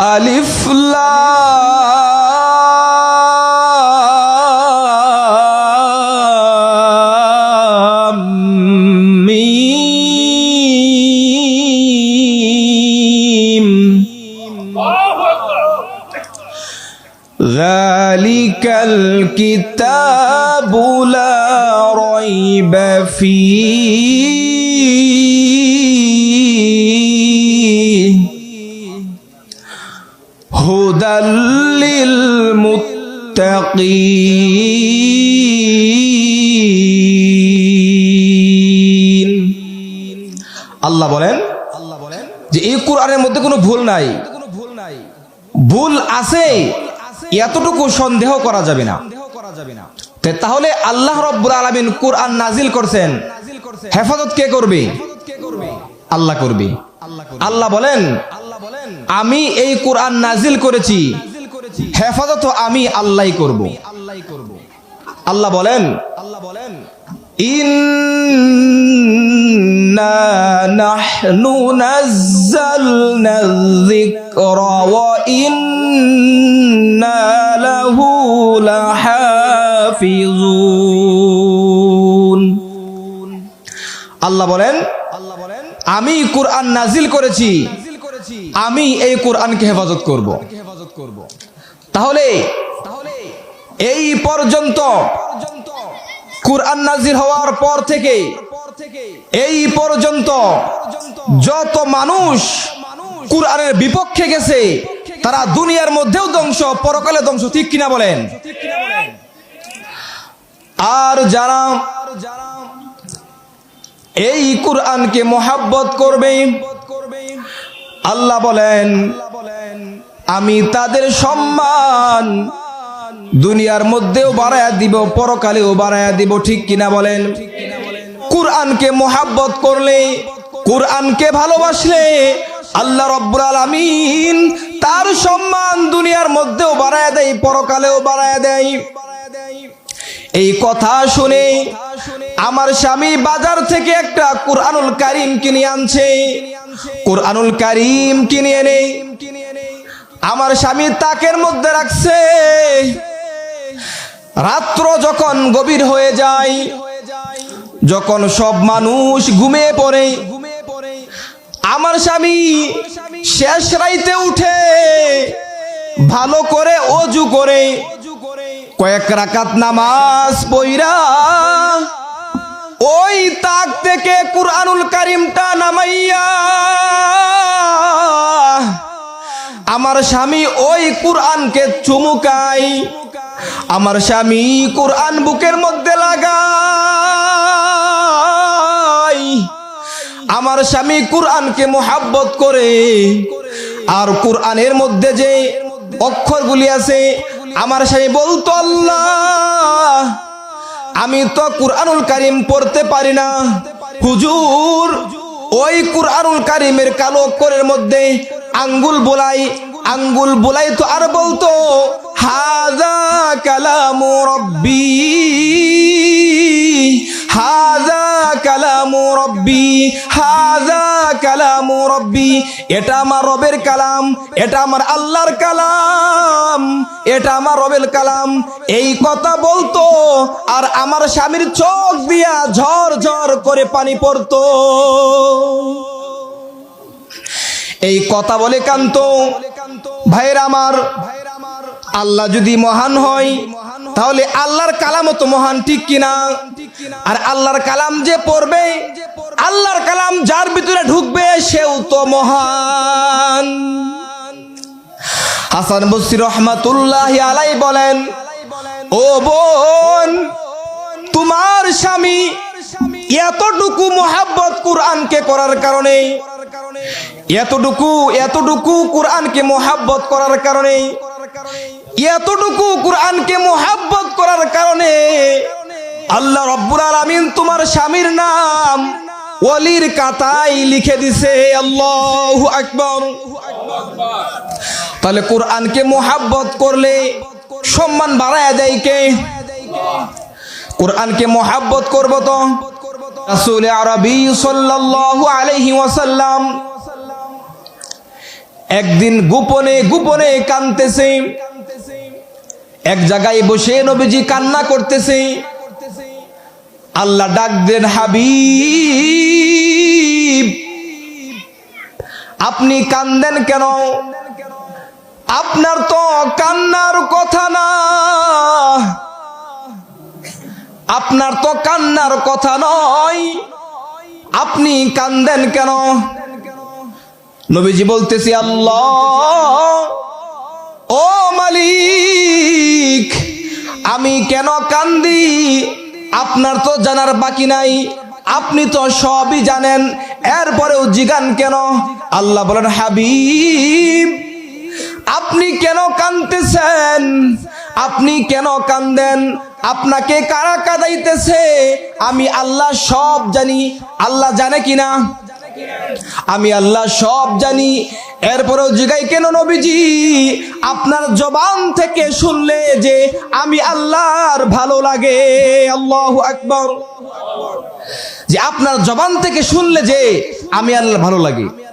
ألف لام ميم. ذلك الكتاب لا ريب فيه. মুত্তাকিন আল্লাহ বলেন আল্লাহ বলেন যে এই কোরআনের মধ্যে কোনো ভুল নাই। ভুল নাই ভুল আছে, এতটুকু সন্দেহ করা যাবে না। তাহলে আল্লাহ রব্বুল আলমিন কোরআন নাজিল করছেন। হেফাজত কে করবে? আল্লাহ করবে। আল্লাহ বলেন, আমি এই কোরআন নাজিল করেছি। হেফাজত আমি আল্লাহ করব আল্লাহ বলেন আল্লাহ বলেন إنا نحن نزلنا الذكر وإنا له لحافظون আল্লাহ বলেন আল্লাহ বলেন আমি কোরআন নাজিল করেছি আমি এই কোরআনকে হেফাজত করব হেফাজত করব তাহলে এই পর্যন্ত কোরআন নাজির হওয়ার পর থেকে এই পর্যন্ত যত মানুষ কোরআনের বিপক্ষে গেছে, তারা দুনিয়ার মধ্যেও ধ্বংস, পরকালে ধ্বংস, ঠিক কিনা বলেন? আর যারা এই কুরআনকে মোহাব্বত করবে, আল্লাহ বলেন আমি তাদের সম্মান দুনিয়ার মধ্যেও বাড়ায়া দিব, পরকালেও বাড়ায়া দিব, ঠিক কিনা বলেন? কোরআনকে মোহাব্বত করলে, কোরআনকে ভালোবাসলে আল্লাহ রব্বুল আলামিন তার সম্মান দুনিয়ার মধ্যেও বাড়ায়া দেয়, পরকালেও বাড়ায়া দেয়। এই কথা শুনে আমার স্বামী বাজার থেকে একটা কোরআনুল কারিম কিনে আনছে। কোরআনুল কারিম কিনে এনে আমার স্বামী তাকের মধ্যে রাখছে। রাত্র যখন গভীর হয়ে যায়, যখন সব মানুষ ঘুমিয়ে পড়ে, আমার স্বামী শেষ রাইতে উঠে ভালো করে অজু করে, কয়েক রাকাত নামাজ পইরা ওই তাক থেকে কুরআনুল কারিমটা নামাইয়া আমার স্বামী ওই কুরআনকে চুমুকাই আমার স্বামী কুরআন বুকের মধ্যে লাগাই আমার স্বামী কুরআনকে মোহাব্বত করে। আর কুরআনের মধ্যে যে অক্ষরগুলি আছে, আমার স্বামী বলতো, আল্লাহ, আমি তো কুরআনুল কারিম পড়তে পারি না। হুজুর, ওই কুরআনুল কারিমের কালো অক্ষরের মধ্যে আঙ্গুল বোলাই আঙ্গুল বোলাই তো আর বলতো, হাজা কালামু রব্বি, হাজা কালামু রব্বি, হাজা কালামু রব্বি, এটা আমার রবের কালাম, এটা আমার আল্লাহর কালাম, এটা আমার রবের কালাম। এই কথা বলতো, আর আমার স্বামীর চোখ দিয়া ঝর ঝর করে পানি পড়তো। এই কথা বলে কান্ত ভাইয়ের আমার, আল্লাহ যদি মহান হয়, তাহলে আল্লাহর কালামও তো মহান, ঠিক কিনা? আর আল্লাহর কালাম যে পড়বে, আল্লাহর কালাম যার ভিতরে ঢুকবে, সেও তো মহান। হাসান বসির রহমাতুল্লাহ আলাই বলেন, ও বোন, তোমার স্বামী এতটুকু মোহাব্বত কোরআনকে করার কারণে এতটুকু এতটুকু কোরআনকে মোহাব্বত করার কারণে, এতটুকু কোরআনকে মোহাব্বত করার কারণে আল্লাহ রব্বুল আলামিন তোমার স্বামীর নাম ওলির কাতাই লিখে দিছে, আল্লাহ আকবার। তাহলে কোরআনকে মোহাব্বত করলে সম্মান বাড়ায় দেয় কে? কোরআনকে মোহাব্বত করব তো? রাসূল আরবি সাল্লাল্লাহু আলাইহি ওয়াসাল্লাম একদিন গোপনে গোপনে কানতেছে এক জায়গায় বসে নবীজি কান্না করতেছে। আল্লাহ ডাক দেন, হাবিব, আপনি কান্দেন কেন? আপনার তো কান্নার কথা না। আপনার তো কান্নার কথা নয়। আপনি কান্দেন কেন? নবীজি বলতেছি, আল্লাহ, ও মালিক, আমি কেন কান্দি? আপনার তো জানার বাকি নাই, আপনি তো সবই জানেন, এরপরেও জিগান কেন? আল্লাহ বলেন, হাবিব, আপনি কেন কান্দতেছেন আপনি কেন কান্দেন আপনাকে কারা কাদাইতেছে? আমি আল্লাহ সব জানি, আল্লাহ জানে কিনা? আমি আল্লাহ সব জানি। এরপরেও জিগাই, কেন নবীজি? আপনার জবান থেকে শুনলে যে আমি আল্লাহর ভালো লাগে। আল্লাহ আকবর। যে আপনার জবান থেকে শুনলে যে আমি আল্লাহ ভালো লাগে।